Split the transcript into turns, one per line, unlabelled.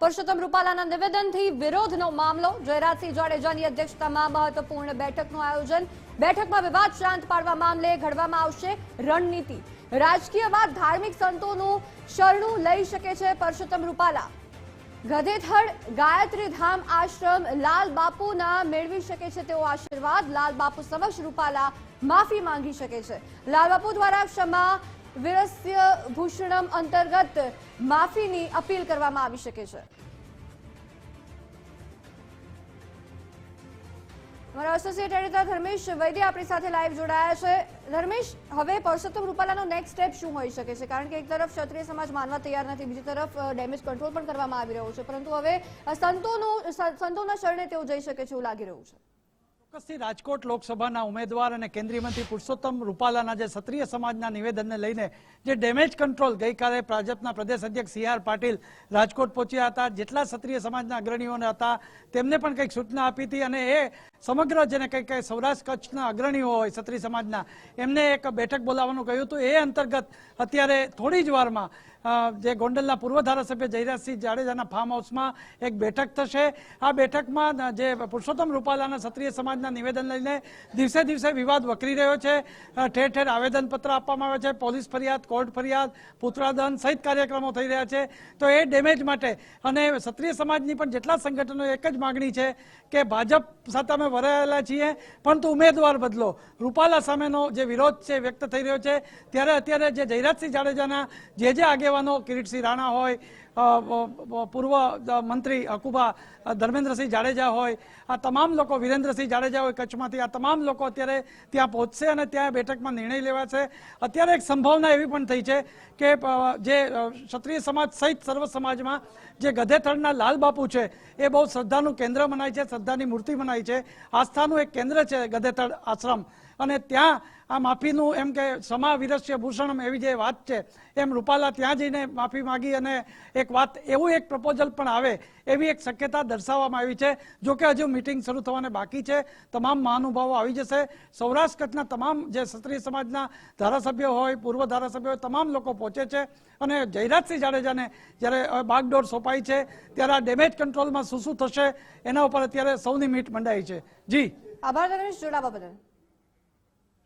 પરસોત્તમ રૂપાલાના નિવેદનથી વિરોધનો મામલો. જયરાજસિંહ જાડેજાની અધ્યક્ષતામાં મહત્વપૂર્ણ બેઠકનું આયોજન. બેઠકમાં વિવાદ શાંત પાડવા મામલે ઘડવામાં આવશે રણનીતિ. રાજકીય બાદ ધાર્મિક સંતોનું શરણું લઈ શકે છે પરસોત્તમ રૂપાલા. ગધેથડ ગાયત્રી ધામ આશ્રમ લાલ બાપુના મેળવી શકે છે તેવો આશીર્વાદ. લાલ બાપુ સમક્ષ રૂપાલા માફી માંગી શકે છે. લાલ બાપુ દ્વારા ક્ષમા વિરસ્ય ભૂષણમ અંતર્ગત માફીની અપીલ કરવામાં આવી શકે છે. અમારા એસોસિએટ એડિટર ધર્મેશ વૈદ્ય આપણી સાથે લાઈવ જોડાયા છે. ધર્મેશ, હવે પરસોત્તમ રૂપાલાનો નેક્સ્ટ સ્ટેપ શું હોઈ શકે છે? કારણ કે એક તરફ ક્ષત્રિય સમાજ માનવા તૈયાર નથી, બીજી તરફ ડેમેજ કંટ્રોલ પણ કરવામાં આવી રહ્યો છે. પરંતુ હવે સંતોનું, સંતોના શરણે તેઓ જઈ શકે છે એવું લાગી રહ્યું છે.
ચોક્કસથી રાજકોટ લોકસભાના ઉમેદવાર અને કેન્દ્રીય મંત્રી પુરુષોત્તમ રૂપાલાના જે ક્ષત્રિય સમાજના નિવેદનને લઈને જે ડેમેજ કંટ્રોલ ગઈકાલે ભાજપના પ્રદેશ અધ્યક્ષ સી આર પાટીલ રાજકોટ પહોંચ્યા હતા. જેટલા ક્ષત્રિય સમાજના અગ્રણીઓને હતા, તેમને પણ કંઈક સૂચના આપી હતી અને એ સમગ્ર જેને કંઈક કંઈ સૌરાષ્ટ્ર કચ્છના અગ્રણીઓ હોય, ક્ષત્રિય સમાજના, એમને એક બેઠક બોલાવવાનું કહ્યું હતું. એ અંતર્ગત અત્યારે થોડી જ વારમાં જે ગોંડલના પૂર્વ ધારાસભ્ય જયરાજસિંહ જાડેજાના ફાર્મ હાઉસમાં એક બેઠક થશે. આ બેઠકમાં જે પુરુષોત્તમ રૂપાલાના ક્ષત્રિય સમાજના નિવેદન લઈને દિવસે દિવસે વિવાદ વકરી રહ્યો છે. ઠેર ઠેર આવેદનપત્ર આપવામાં આવે છે. પોલીસ ફરિયાદ, કોર્ટ ફરિયાદ પુત્રાદન સહિત કાર્યક્રમો થઈ રહ્યા છે. તો એ ડેમેજ માટે અને ક્ષત્રિય સમાજની પણ જેટલા સંગઠનો, એક જ માગણી છે કે ભાજપ સાથે અમે વરાયેલા છીએ, પરંતુ ઉમેદવાર બદલો. રૂપાલા સામેનો જે વિરોધ છે, વ્યક્ત થઈ રહ્યો છે, ત્યારે અત્યારે જે જયરાજસિંહ જાડેજાના જે જે આગેવાનો, કિરીટસિંહ રાણા હોય પૂર્વ મંત્રી અકુબા ધર્મેન્દ્રસિંહ જાડેજા હોય, આ તમામ લોકો, વિરેન્દ્રસિંહ જાડેજા હોય કચ્છમાંથી, આ તમામ લોકો અત્યારે ત્યાં પહોંચશે અને ત્યાં બેઠકમાં નિર્ણય લેવાશે અત્યારે એક સંભાવના એવી પણ થઈ છે કે જે ક્ષત્રિય સમાજ સહિત સર્વ સમાજમાં જે ગધેથડના લાલબાપુ છે, એ બહુ શ્રદ્ધાનું કેન્દ્ર મનાય છે, શ્રદ્ધાની મૂર્તિ મનાય છે. આસ્થાનું એક કેન્દ્ર છે ગધેથડ આશ્રમ. અને ત્યાં આ માફીનું એમ કે સમા વિરસ્ય ભૂષણમ એવી જે વાત છે, એમ રૂપાલા ત્યાં જઈને માફી માગી અને એક વાત, એવું એક પ્રપોઝલ પણ આવે, એવી એક શક્યતા દર્શાવવામાં આવી છે. જો કે હજુ મિટિંગ શરૂ થવાને બાકી છે. તમામ મહાનુભાવો આવી જશે. સૌરાષ્ટ્ર કચ્છના તમામ જે ક્ષત્રિય સમાજના ધારાસભ્યો હોય, પૂર્વ ધારાસભ્યો હોય, તમામ લોકો પહોંચે છે. અને જયરાજસિંહ જાડેજાને જ્યારે બાગડોર સોંપાઈ છે, ત્યારે આ ડેમેજ કંટ્રોલમાં શું શું થશે, એના ઉપર અત્યારે સૌની મીટ મંડાઈ છે. જી.
આભાર જોડાવા બદલ.